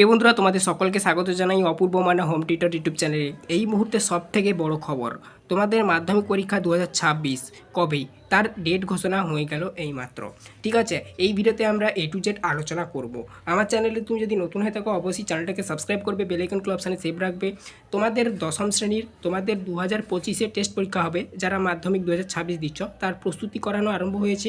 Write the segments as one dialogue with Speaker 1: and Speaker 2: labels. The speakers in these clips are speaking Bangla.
Speaker 1: প্রিয় বন্ধুরা, তোমাদের সকলকে স্বাগত জানাই অপূর্ব মানা হোম টিউটর ইউটিউব চ্যানেলে। এই মুহূর্তে সব থেকে বড় খবর তোমাদের মাধ্যমিক পরীক্ষা দু হাজার ছাব্বিশ কবে তার ডেট ঘোষণা হয়ে গেল এই মাত্র ঠিক আছে? এই ভিডিওতে আমরা এ টু জেড আলোচনা করব। আমার চ্যানেলে তুমি যদি নতুন হয়ে থাকো, অবশ্যই চ্যানেলটাকে সাবস্ক্রাইব করবে বেলাইকন ক্লাব অপশানে সেভ রাখবে। তোমাদের দশম শ্রেণির, তোমাদের দু হাজার পঁচিশে টেস্ট পরীক্ষা হবে, যারা মাধ্যমিক দু হাজার ছাব্বিশ দিচ্ছ, তার প্রস্তুতি করানো আরম্ভ হয়েছে।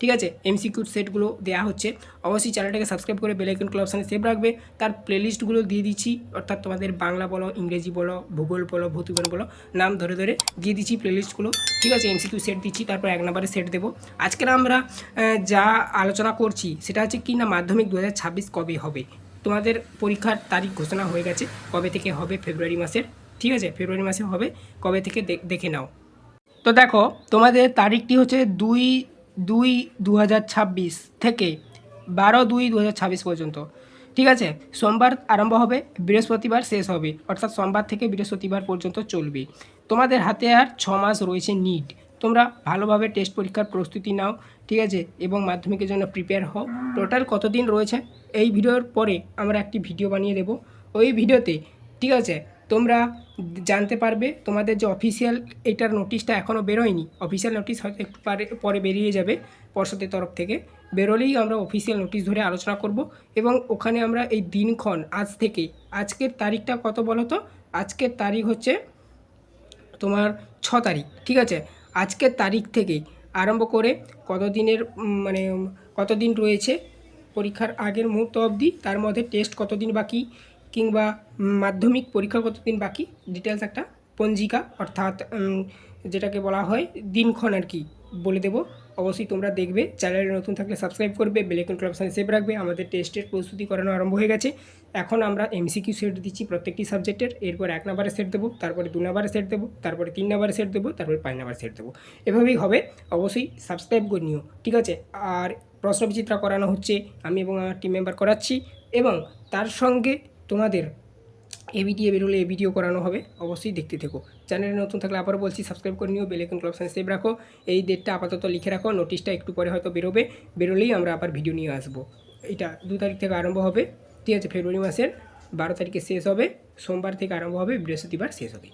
Speaker 1: ঠিক আছে? এমসিকিউ সেটগুলো দেওয়া হচ্ছে। অবশ্যই চ্যানেলটাকে সাবস্ক্রাইব করে বেলাইকন ক্লাব অপশানে সেভ রাখবে। তার প্লেলিস্টগুলো দিয়ে দিচ্ছি, অর্থাৎ তোমাদের বাংলা বলো, ইংরেজি বলো, ভূগোল বলো ভৌতিকন বলো, নাম ধরে ধরে দিয়ে দিচ্ছি প্লেলিস্টগুলো ঠিক আছে এমসিকিউ সেট দিচ্ছি, তারপর এক নম্বরে সেট দেবো। আজকের আমরা যা আলোচনা করছি, সেটা হচ্ছে কি না মাধ্যমিক দু হাজার ছাব্বিশ কবে হবে? তোমাদের পরীক্ষার তারিখ ঘোষণা হয়ে গেছে, কবে থেকে হবে ফেব্রুয়ারি মাসের? ঠিক আছে, ফেব্রুয়ারি মাসে হবে, কবে থেকে দেখে নাও। তো দেখো, তোমাদের তারিখটি হচ্ছে দুই দুই দু থেকে বারো দুই দু পর্যন্ত। ঠিক আছে? সোমবার আরম্ভ হবে, বৃহস্পতিবার শেষ হবে। অর্থাৎ সোমবার থেকে বৃহস্পতিবার পর্যন্ত চলবে। তোমাদের হাতে আর ছ মাস রয়েছে নিট তোমরা ভালোভাবে টেস্ট পরীক্ষার প্রস্তুতি নাও, ঠিক আছে? এবং মাধ্যমিকের জন্য প্রিপেয়ার হও। টোটাল কতদিন রয়েছে? এই ভিডিওর পরে আমরা একটি ভিডিও বানিয়ে দেব। ওই ভিডিওতে ঠিক আছে? তোমরা জানতে পারবে তোমাদের যে অফিসিয়াল এটার নোটিশটা এখনও বেরোয়নি। অফিসিয়াল নোটিশ হয়তো একটু পরে পরে বেরিয়ে যাবে পর্ষদের তরফ থেকে। বেরোলেই আমরা অফিসিয়াল নোটিশ ধরে আলোচনা করব এবং ওখানে আমরা এই দিনক্ষণ, আজ থেকে, আজকের তারিখটা কত বলো তো? আজকের তারিখ হচ্ছে তোমার ছ তারিখ, ঠিক আছে? আজকের তারিখ থেকে আরম্ভ করে কত দিনের মানে কতদিন রয়েছে পরীক্ষার আগের মুহূর্ত অবধি, তার মধ্যে টেস্ট কতদিন বাকি কিংবা মাধ্যমিক পরীক্ষা কতদিন বাকি? ডিটেলস একটা পঞ্জিকা, অর্থাৎ যেটাকে বলা হয় দিনক্ষণ আর কি, বলে দেবো। অবশ্যই তোমরা দেখবে, চ্যানেলে নতুন থাকলে সাবস্ক্রাইব করবে বেলেকন ক্লাব সেভ রাখবে। আমাদের টেস্টের প্রস্তুতি করানো আরম্ভ হয়ে গেছে। এখন আমরা এমসিকিউ সেট দিচ্ছি প্রত্যেকটি সাবজেক্টের এরপর এক নাম্বারে সেট দেবো, তারপরে দু নাম্বারে সেট দেবো, তারপরে তিন নাম্বারে সেট দেবো, তারপরে পাঁচ নাম্বারে সেট দেবো। এভাবেই হবে। অবশ্যই সাবস্ক্রাইব করে নিও, ঠিক আছে? আর প্রশ্ন বিচিত্রা করানো হচ্ছে, আমি এবং আমার টিম মেম্বার করাচ্ছি। এবং তার সঙ্গে তোমাদের এ ভিডিও বেরোলে এ ভিডিও করানো হবে, অবশ্যই দেখতে থেকো। চ্যানেলে নতুন থাকলে আবারও বলছি, সাবস্ক্রাইব করে নিও বেলেকন ক্লাব সেভ রাখো। এই ডেটটা আপাতত লিখে রাখো, নোটিশটা একটু পরে হয়তো বেরোবে, বেরোলেই আমরা আবার ভিডিও নিয়ে আসব। এটা দু তারিখ থেকে আরম্ভ হবে, ঠিক আছে, ফেব্রুয়ারি মাসের বারো তারিখে শেষ হবে, সোমবার থেকে আরম্ভ হবে, বৃহস্পতিবার শেষ হবে।